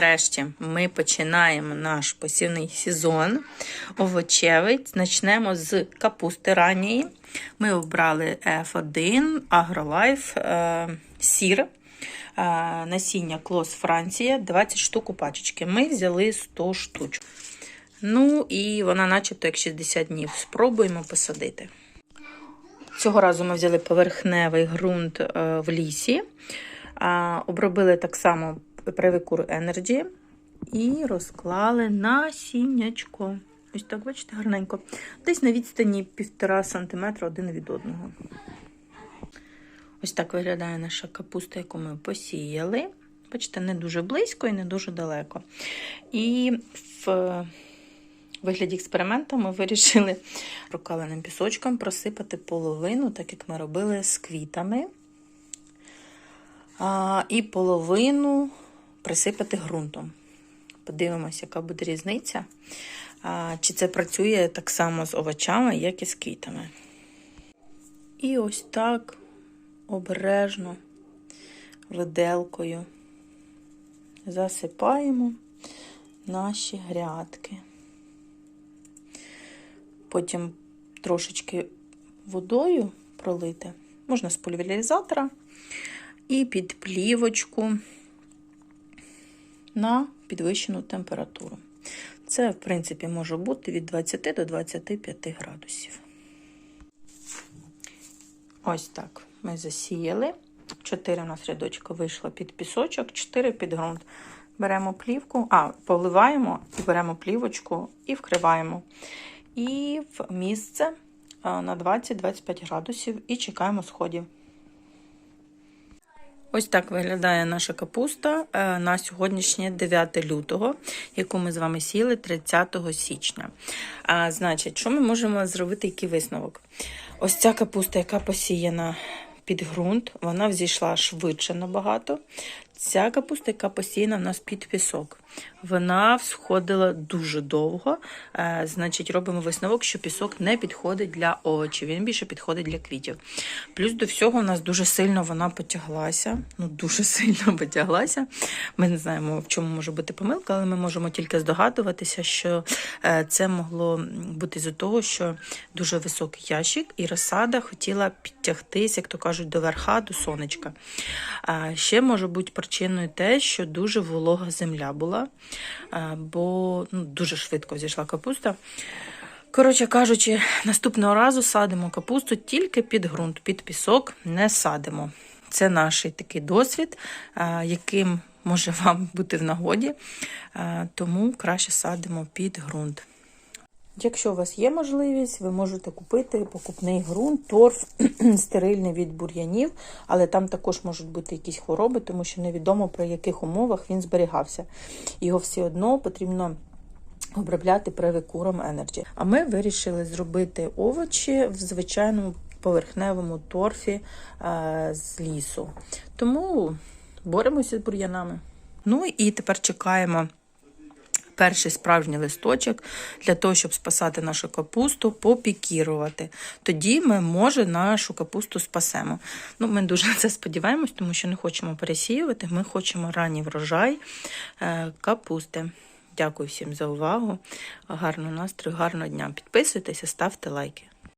нарешті ми починаємо наш посівний сезон овочевий. Почнемо з капусти ранньої. Ми обрали F1, AgroLife, сір, насіння Клос Франція, 20 штук у пачечки. Ми взяли 100 штучок. Ну і вона начебто як 60 днів. Спробуємо посадити. Цього разу ми взяли поверхневий ґрунт е, в лісі. Обробили так само Previcur Energy і розклали насіннячко. Ось так, бачите, гарненько. Десь на відстані 1,5 см один від одного. Ось так виглядає наша капуста, яку ми посіяли. Бачите, не дуже близько і не дуже далеко. І в вигляді експерименту ми вирішили прокаленим пісочком просипати половину, так як ми робили з квітами. А, І половину присипати ґрунтом. Подивимося, яка буде різниця. Чи це працює так само з овочами, як і з квітами. І ось так обережно виделкою засипаємо наші грядки. Потім трошечки водою пролити, можна з пульверізатора, і під плівочку на підвищену температуру. Це, в принципі, може бути від 20 до 25 градусів. Ось так ми засіяли. 4 у нас рядочка вийшло під пісочок, 4 під ґрунт. Беремо плівку, а, поливаємо і беремо плівочку і вкриваємо. І в місце на 20-25 градусів і чекаємо сходів. Ось так виглядає наша капуста на сьогоднішнє 9 лютого, яку ми з вами сіли 30 січня. А, Значить, що ми можемо зробити, який висновок? Ось ця капуста, яка посіяна під ґрунт, вона взійшла швидше набагато. Ця капуста, яка посіяна в нас під пісок, вона всходила дуже довго. Е, значить, робимо висновок, що пісок не підходить для овочів, він більше підходить для квітів. Плюс до всього у нас дуже сильно вона потяглася. Ну, дуже сильно потяглася. Ми не знаємо, в чому може бути помилка, але ми можемо тільки здогадуватися, що е, це могло бути з-за того, що дуже високий ящик, і розсада хотіла підтягтись, як то кажуть, до верха, до сонечка. А ще може бути причиною те, що дуже волога земля була, бо ну, дуже швидко зійшла капуста. Коротше кажучи, наступного разу садимо капусту тільки під ґрунт, під пісок не садимо. Це наш такий досвід, яким може вам бути в нагоді, тому краще садимо під ґрунт. Якщо у вас є можливість, ви можете купити покупний ґрунт, торф стерильний від бур'янів, але там також можуть бути якісь хвороби, тому що невідомо при яких умовах він зберігався. Його все одно потрібно обробляти превикуром Energy. А ми вирішили зробити овочі в звичайному поверхневому торфі е з лісу. Тому боремося з бур'янами. Ну і тепер чекаємо перший справжній листочок для того, щоб спасати нашу капусту, попікірувати. Тоді ми, може, нашу капусту спасемо. Ну, Ми дуже на це сподіваємось, тому що не хочемо пересіювати, ми хочемо ранній врожай е, капусти. Дякую всім за увагу. Гарного настрою, гарного дня. Підписуйтеся, ставте лайки.